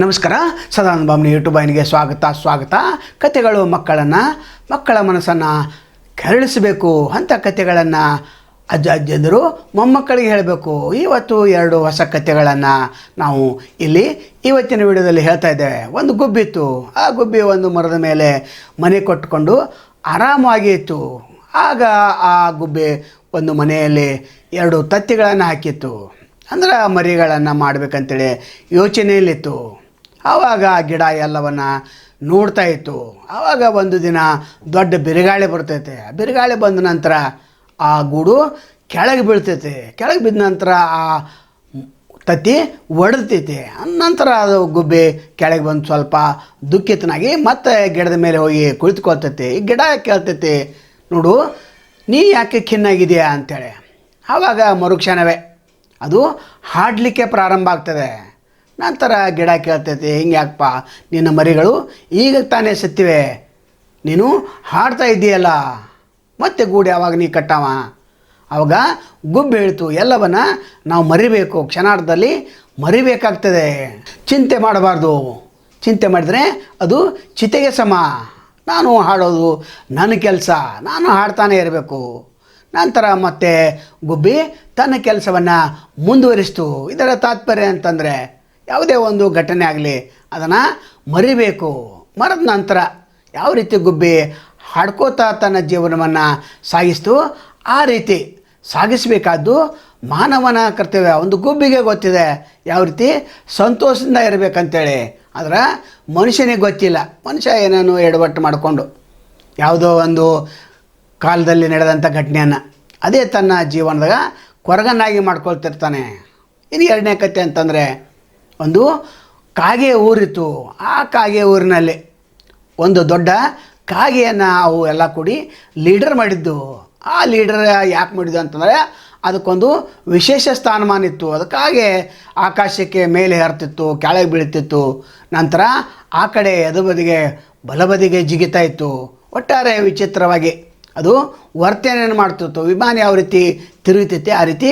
ನಮಸ್ಕಾರ. ಸದಾನಂದ ಬಾಮ್ನಿ ಯೂಟ್ಯೂಬ್ ಐನಿಗೆ ಸ್ವಾಗತ ಸ್ವಾಗತ. ಕತೆಗಳು ಮಕ್ಕಳನ್ನು, ಮಕ್ಕಳ ಮನಸ್ಸನ್ನು ಕೆರಳಿಸಬೇಕು ಅಂಥ ಕತೆಗಳನ್ನು ಅಜ್ಜ ಅಜ್ಜಂದರು ಮೊಮ್ಮಕ್ಕಳಿಗೆ ಹೇಳಬೇಕು. ಇವತ್ತು ಎರಡು ಹೊಸ ಕತೆಗಳನ್ನು ನಾವು ಇಲ್ಲಿ ಇವತ್ತಿನ ವಿಡಿಯೋದಲ್ಲಿ ಹೇಳ್ತಾ ಇದ್ದೇವೆ. ಒಂದು ಗುಬ್ಬಿತ್ತು. ಆ ಗುಬ್ಬಿ ಒಂದು ಮರದ ಮೇಲೆ ಮನೆ ಕೊಟ್ಟುಕೊಂಡು ಆರಾಮಾಗಿ ಇತ್ತು. ಆಗ ಆ ಗುಬ್ಬಿ ಒಂದು ಮನೆಯಲ್ಲಿ ಎರಡು ತತ್ತಿಗಳನ್ನು ಹಾಕಿತ್ತು. ಅಂದ್ರೆ ಮರಿಗಳನ್ನು ಮಾಡಬೇಕಂತೇಳಿ ಯೋಚನೆಯಲ್ಲಿತ್ತು. ಆವಾಗ ಆ ಗಿಡ ಎಲ್ಲವನ್ನ ನೋಡ್ತಾ ಇತ್ತು. ಆವಾಗ ಒಂದು ದಿನ ದೊಡ್ಡ ಬಿರುಗಾಳಿ ಬರ್ತೈತೆ. ಬಿರುಗಾಳಿ ಬಂದ ನಂತರ ಆ ಗೂಡು ಕೆಳಗೆ ಬೀಳ್ತೈತೆ. ಕೆಳಗೆ ಬಿದ್ದ ನಂತರ ಆ ತತ್ತಿ ಒಡೆದೈತೆ ನಂತರ ಅದು ಗುಬ್ಬಿ ಕೆಳಗೆ ಬಂದು ಸ್ವಲ್ಪ ದುಃಖಿತನಾಗಿ ಮತ್ತೆ ಗಿಡದ ಮೇಲೆ ಹೋಗಿ ಕುಳಿತುಕೊಳ್ತೈತೆ. ಈ ಗಿಡ ಕೇಳ್ತೈತೆ, ನೋಡು, ನೀ ಯಾಕೆ ಖಿನ್ನಾಗಿದೆಯಾ ಅಂತೇಳಿ. ಆವಾಗ ಮರುಕ್ಷಣವೇ ಅದು ಹಾಡಲಿಕ್ಕೆ ಪ್ರಾರಂಭ ಆಗ್ತದೆ. ನಂತರ ಗಿಡ ಕೇಳ್ತೈತಿ, ಹಿಂಗೆ ಯಾಕಪ್ಪ? ನಿನ್ನ ಮರಿಗಳು ಈಗ ತಾನೇ ಸತ್ತಿವೆ. ನೀನು ಹಾಡ್ತಾ ಇದ್ದೀಯಲ್ಲ. ಮತ್ತೆ ಗೂಡು ಯಾವಾಗ ನೀ ಕಟ್ಟಾವ? ಆವಾಗ ಗುಬ್ಬಿ ಹೇಳ್ತು, ಎಲ್ಲವನ್ನ ನಾವು ಮರಿಬೇಕು. ಕ್ಷಣಾರ್ಧದಲ್ಲಿ ಮರಿಬೇಕಾಗ್ತದೆ. ಚಿಂತೆ ಮಾಡಬಾರ್ದು. ಚಿಂತೆ ಮಾಡಿದರೆ ಅದು ಚಿತೆಗೆ ಸಮ. ನಾನು ಹಾಡೋದು ನನ್ನ ಕೆಲಸ. ನಾನು ಹಾಡ್ತಾನೆ ಇರಬೇಕು. ನಂತರ ಮತ್ತೆ ಗುಬ್ಬಿ ತನ್ನ ಕೆಲಸವನ್ನು ಮುಂದುವರಿಸ್ತು. ಇದರ ತಾತ್ಪರ್ಯ ಅಂತಂದರೆ ಯಾವುದೇ ಒಂದು ಘಟನೆ ಆಗಲಿ ಅದನ್ನು ಮರಿಬೇಕು. ಮರದ ನಂತರ ಯಾವ ರೀತಿ ಗುಬ್ಬಿ ಹಾಡ್ಕೋತಾ ತನ್ನ ಜೀವನವನ್ನು ಸಾಗಿಸ್ತು, ಆ ರೀತಿ ಸಾಗಿಸಬೇಕಾದ್ದು ಮಾನವನ ಕರ್ತವ್ಯ. ಒಂದು ಗುಬ್ಬಿಗೆ ಗೊತ್ತಿದೆ ಯಾವ ರೀತಿ ಸಂತೋಷದಿಂದ ಇರಬೇಕಂತೇಳಿ. ಆದರೆ ಮನುಷ್ಯನಿಗೆ ಗೊತ್ತಿಲ್ಲ. ಮನುಷ್ಯ ಏನೇನು ಎಡವಟ್ಟು ಮಾಡಿಕೊಂಡು ಯಾವುದೋ ಒಂದು ಕಾಲದಲ್ಲಿ ನಡೆದಂಥ ಘಟನೆಯನ್ನು ಅದೇ ತನ್ನ ಜೀವನದಾಗ ಕೊರಗನ್ನಾಗಿ ಮಾಡ್ಕೊಳ್ತಿರ್ತಾನೆ. ಇನ್ನು ಎರಡನೇ ಕತೆ ಅಂತಂದರೆ ಒಂದು ಕಾಗೆ ಊರಿತ್ತು. ಆ ಕಾಗೆ ಊರಿನಲ್ಲಿ ಒಂದು ದೊಡ್ಡ ಕಾಗೆಯನ್ನು ಅವು ಎಲ್ಲ ಕೂಡಿ ಲೀಡರ್ ಮಾಡಿದ್ದು. ಆ ಲೀಡರ್ ಯಾಕೆ ಮಾಡಿದ್ದು ಅಂತಂದರೆ ಅದಕ್ಕೊಂದು ವಿಶೇಷ ಸ್ಥಾನಮಾನ ಇತ್ತು ಅದಕ್ಕಾಗಿ ಆಕಾಶಕ್ಕೆ ಮೇಲೆ ಹರ್ತಿತ್ತು, ಕೆಳಗೆ ಬೀಳ್ತಿತ್ತು. ನಂತರ ಆ ಕಡೆ ಎದು ಬದಿಗೆ ಬಲಬದಿಗೆ ಜಿಗಿತಾ ಇತ್ತು. ಒಟ್ಟಾರೆ ವಿಚಿತ್ರವಾಗಿ ಅದು ವರ್ತನೆಯನ್ನು ಮಾಡ್ತಿತ್ತು. ವಿಮಾನ ಯಾವ ರೀತಿ ತಿರುಗುತ್ತೈತೆ ಆ ರೀತಿ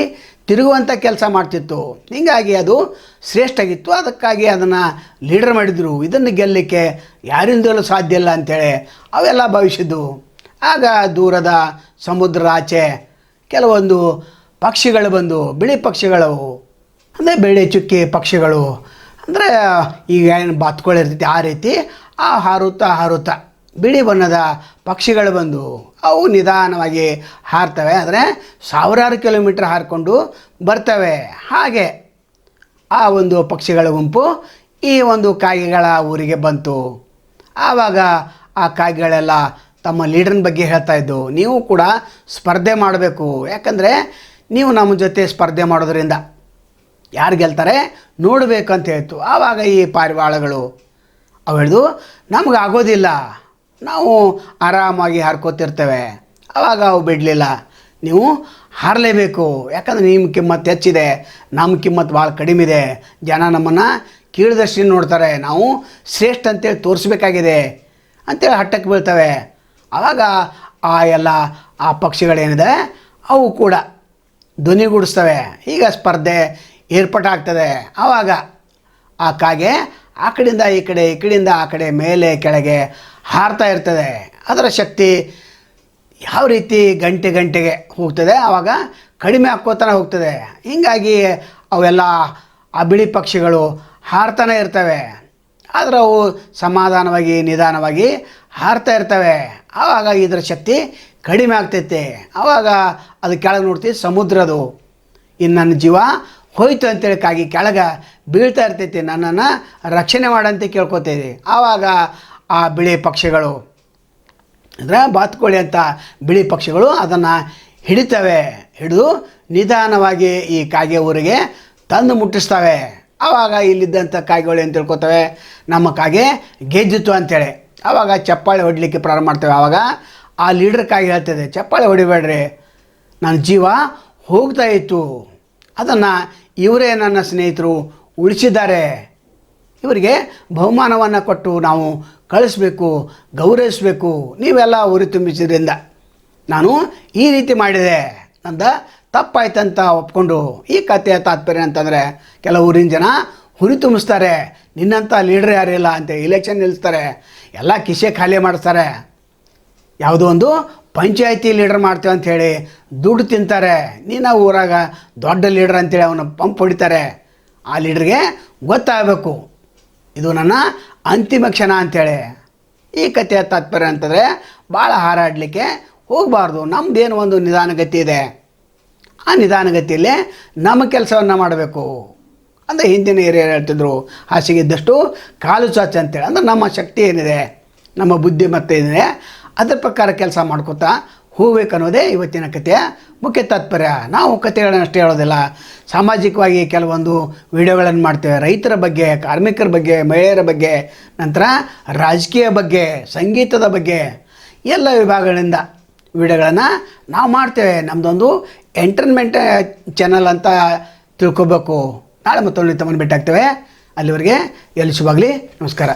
ತಿರುಗುವಂಥ ಕೆಲಸ ಮಾಡ್ತಿತ್ತು. ಹೀಗಾಗಿ ಅದು ಶ್ರೇಷ್ಠ ಆಗಿತ್ತು ಅದಕ್ಕಾಗಿ ಅದನ್ನು ಲೀಡರ್ ಮಾಡಿದರು. ಇದನ್ನು ಗೆಲ್ಲಲಿಕ್ಕೆ ಯಾರಿಂದಲೂ ಸಾಧ್ಯ ಇಲ್ಲ ಅಂತೇಳಿ ಅವೆಲ್ಲ ಭವಿಷ್ಯದ್ದು. ಆಗ ದೂರದ ಸಮುದ್ರ ಆಚೆ ಕೆಲವೊಂದು ಪಕ್ಷಿಗಳು ಬಂದು, ಬಿಳಿ ಪಕ್ಷಿಗಳು, ಅಂದರೆ ಬೆಳೆ ಚುಕ್ಕಿ ಪಕ್ಷಿಗಳು, ಅಂದರೆ ಈಗ ಏನು ಬಾತ್ಕೊಳ್ಳಿರ್ತೈತಿ ಆ ರೀತಿ ಆ ಹಾರುತ್ತಾ ಹಾರುತ್ತಾ ಬಿಳಿ ಬಣ್ಣದ ಪಕ್ಷಿಗಳು ಬಂದು ಅವು ನಿಧಾನವಾಗಿ ಹಾರ್ತವೆ. ಆದರೆ ಸಾವಿರಾರು ಕಿಲೋಮೀಟ್ರ್ ಹಾರಿಕೊಂಡು ಬರ್ತವೆ. ಹಾಗೆ ಆ ಒಂದು ಪಕ್ಷಿಗಳ ಗುಂಪು ಈ ಒಂದು ಕಾಗೆಗಳ ಊರಿಗೆ ಬಂತು. ಆವಾಗ ಆ ಕಾಗೆಗಳೆಲ್ಲ ತಮ್ಮ ಲೀಡರ್ನ ಬಗ್ಗೆ ಹೇಳ್ತಾ ಇದ್ದು, ನೀವು ಕೂಡ ಸ್ಪರ್ಧೆ ಮಾಡಬೇಕು. ಯಾಕಂದರೆ ನೀವು ನಮ್ಮ ಜೊತೆ ಸ್ಪರ್ಧೆ ಮಾಡೋದ್ರಿಂದ ಯಾರು ಗೆಲ್ತಾರೆ ನೋಡಬೇಕು ಅಂತ ಹೇಳ್ತು. ಆವಾಗ ಈ ಪಾರಿವಾಳಗಳು ಅವು ಹೇಳಿದು, ನಮ್ಗೆ ಆಗೋದಿಲ್ಲ. ನಾವು ಆರಾಮಾಗಿ ಹಾರ್ಕೋತಿರ್ತೇವೆ. ಆವಾಗ ಅವು ಬಿಡಲಿಲ್ಲ. ನೀವು ಹಾರಲೇಬೇಕು. ಯಾಕಂದರೆ ನಿಮ್ಮ ಕಿಮ್ಮತ್ತು ಹೆಚ್ಚಿದೆ. ನಮ್ಮ ಕಿಮ್ಮತ್ತು ಭಾಳ ಕಡಿಮೆ ಇದೆ ಜನ ನಮ್ಮನ್ನು ಕೀಳದಷ್ಟು ನೋಡ್ತಾರೆ. ನಾವು ಶ್ರೇಷ್ಠ ಅಂತೇಳಿ ತೋರಿಸ್ಬೇಕಾಗಿದೆ. ಅಂತೇಳಿ ಹಟ್ಟಕ್ಕೆ ಬೀಳ್ತವೆ. ಆವಾಗ ಆ ಎಲ್ಲ, ಆ ಪಕ್ಷಿಗಳೇನಿದೆ, ಅವು ಕೂಡ ಧ್ವನಿಗೂಡಿಸ್ತವೆ. ಈಗ ಸ್ಪರ್ಧೆ ಏರ್ಪಟ್ಟಾಗ್ತದೆ. ಆವಾಗ ಆ ಕಾಗೆ ಆ ಕಡೆಯಿಂದ ಈ ಕಡೆ, ಈ ಕಡೆಯಿಂದ ಆ ಕಡೆ, ಮೇಲೆ, ಕೆಳಗೆ ಹಾರ್ತಾ ಇರ್ತದೆ. ಅದರ ಶಕ್ತಿ ಯಾವ ರೀತಿ ಗಂಟೆ ಗಂಟೆಗೆ ಹೋಗ್ತದೆ, ಆವಾಗ ಕಡಿಮೆ ಹಾಕ್ಕೋತಾನೆ ಹೋಗ್ತದೆ. ಹೀಗಾಗಿ ಅವೆಲ್ಲ ಆ ಬಿಳಿ ಪಕ್ಷಿಗಳು ಹಾರ್ತಾನೆ ಇರ್ತವೆ. ಆದರೆ ಅವು ಸಮಾಧಾನವಾಗಿ, ನಿಧಾನವಾಗಿ ಹಾರ್ತಾ ಇರ್ತವೆ. ಆವಾಗ ಇದರ ಶಕ್ತಿ ಕಡಿಮೆ ಆಗ್ತೈತೆ. ಆವಾಗ ಅದು ಕೆಳಗೆ ನೋಡ್ತೀವಿ ಸಮುದ್ರದು ಇನ್ನು ನನ್ನ ಜೀವ ಹೋಯ್ತು ಅಂತೇಳಿ ಕಾಗಿ ಕೆಳಗೆ ಬೀಳ್ತಾ ಇರ್ತೈತಿ ನನ್ನನ್ನು ರಕ್ಷಣೆ ಮಾಡಂತೆ ಕೇಳ್ಕೊತೀವಿ ಆವಾಗ ಆ ಬಿಳಿ ಪಕ್ಷಿಗಳು, ಅಂದರೆ ಬಾತುಕೋಳಿ ಅಂತ ಬಿಳಿ ಪಕ್ಷಿಗಳು ಅದನ್ನು ಹಿಡಿತವೆ, ಹಿಡಿದು ನಿಧಾನವಾಗಿ ಈ ಕಾಗೆ ಊರಿಗೆ ತಂದು ಮುಟ್ಟಿಸ್ತವೆ. ಆವಾಗ ಇಲ್ಲಿದ್ದಂಥ ಕಾಗೆಗಳು ಏನು ತಿಳ್ಕೊತವೆ? ನಮ್ಮ ಕಾಗೆ ಗೆದ್ದಿತ್ತು ಅಂತೇಳಿ ಆವಾಗ ಚಪ್ಪಾಳೆ ಹೊಡಲಿಕ್ಕೆ ಪ್ರಾರಂಭ ಮಾಡ್ತೇವೆ. ಆವಾಗ ಆ ಲೀಡರ್ ಕಾಗೆ ಹೇಳ್ತದೆ ಚಪ್ಪಾಳೆ ಹೊಡಿಬೇಡ್ರಿ ನನ್ನ ಜೀವ ಹೋಗ್ತಾ ಇತ್ತು. ಅದನ್ನು ಇವರೇ ನನ್ನ ಸ್ನೇಹಿತರು ಉಳಿಸಿದ್ದಾರೆ. ಇವರಿಗೆ ಬಹುಮಾನವನ್ನು ಕೊಟ್ಟು ನಾವು ಕಳಿಸ್ಬೇಕು, ಗೌರವಿಸಬೇಕು. ನೀವೆಲ್ಲ ಉರಿ ತುಂಬಿಸಿದ್ರಿಂದ ನಾನು ಈ ರೀತಿ ಮಾಡಿದೆ ನಂದ ತಪ್ಪಾಯ್ತಂತ ಒಪ್ಕೊಂಡು ಈ ಕಥೆಯ ತಾತ್ಪರ್ಯ ಅಂತಂದರೆ ಕೆಲವು ಊರಿನ ಜನ ಹುರಿ ತುಂಬಿಸ್ತಾರೆ. ನಿನ್ನಂಥ ಲೀಡ್ರ್ ಯಾರಿಲ್ಲ ಅಂತ ಇಲೆಕ್ಷನ್ ನಿಲ್ಲಿಸ್ತಾರೆ ಎಲ್ಲ ಕಿಸೆ ಖಾಲಿ ಮಾಡಿಸ್ತಾರೆ. ಯಾವುದೋ ಒಂದು ಪಂಚಾಯತಿ ಲೀಡರ್ ಮಾಡ್ತೇವೆ ಅಂಥೇಳಿ ದುಡ್ಡು ತಿಂತಾರೆ. ನೀನು ಊರಾಗ ದೊಡ್ಡ ಲೀಡರ್ ಅಂತೇಳಿ ಅವನ ಪಂಪ್ ಹೊಡಿತಾರೆ. ಆ ಲೀಡ್ರಿಗೆ ಗೊತ್ತಾಗಬೇಕು. ಇದು ನನ್ನ ಅಂತಿಮ ಕ್ಷಣ ಅಂಥೇಳಿ ಈ ಕಥೆಯ ತಾತ್ಪರ್ಯ ಅಂತಂದರೆ ಭಾಳ ಹಾರಾಡಲಿಕ್ಕೆ ಹೋಗಬಾರ್ದು. ನಮ್ಮದೇನು ಒಂದು ನಿಧಾನಗತಿ ಇದೆ. ಆ ನಿಧಾನಗತಿಯಲ್ಲಿ ನಮ್ಮ ಕೆಲಸವನ್ನು ಮಾಡಬೇಕು. ಅಂದರೆ ಹಿಂದಿನ ಹಿರಿಯರು ಹೇಳ್ತಿದ್ರು, ಹಾಸಿಗೆ ಇದ್ದಷ್ಟು ಕಾಲು ಚಾಚು ಅಂತೇಳಿ ಅಂದರೆ ನಮ್ಮ ಶಕ್ತಿ ಏನಿದೆ? ನಮ್ಮ ಬುದ್ಧಿಮತ್ತೆ ಏನಿದೆ? ಅದ್ರ ಪ್ರಕಾರ ಕೆಲಸ ಮಾಡ್ಕೋತಾ ಹೋಗ್ಬೇಕನ್ನೋದೇ ಇವತ್ತಿನ ಕಥೆಯ ಮುಖ್ಯ ತಾತ್ಪರ್ಯ. ನಾವು ಕಥೆಗಳನ್ನು ಅಷ್ಟೇ ಹೇಳೋದಿಲ್ಲ. ಸಾಮಾಜಿಕವಾಗಿ ಕೆಲವೊಂದು ವಿಡಿಯೋಗಳನ್ನು ಮಾಡ್ತೇವೆ. ರೈತರ ಬಗ್ಗೆ, ಕಾರ್ಮಿಕರ ಬಗ್ಗೆ, ಮಹಿಳೆಯರ ಬಗ್ಗೆ, ನಂತರ ರಾಜಕೀಯ ಬಗ್ಗೆ, ಸಂಗೀತದ ಬಗ್ಗೆ, ಎಲ್ಲ ವಿಭಾಗಗಳಿಂದ ವಿಡಿಯೋಗಳನ್ನು ನಾವು ಮಾಡ್ತೇವೆ. ನಮ್ಮದೊಂದು ಎಂಟರ್ಟೈನ್ಮೆಂಟ್ ಚಾನಲ್ ಅಂತ ತಿಳ್ಕೊಬೇಕು. ನಾಳೆ ಮತ್ತೊಂದು ತಮ್ಮನ್ನು ಭೇಟಿ ಆಗ್ತೇವೆ ಅಲ್ಲಿವರೆಗೆ ಎಲ್ಲಿ ಶುಭಾಗಲಿ ನಮಸ್ಕಾರ.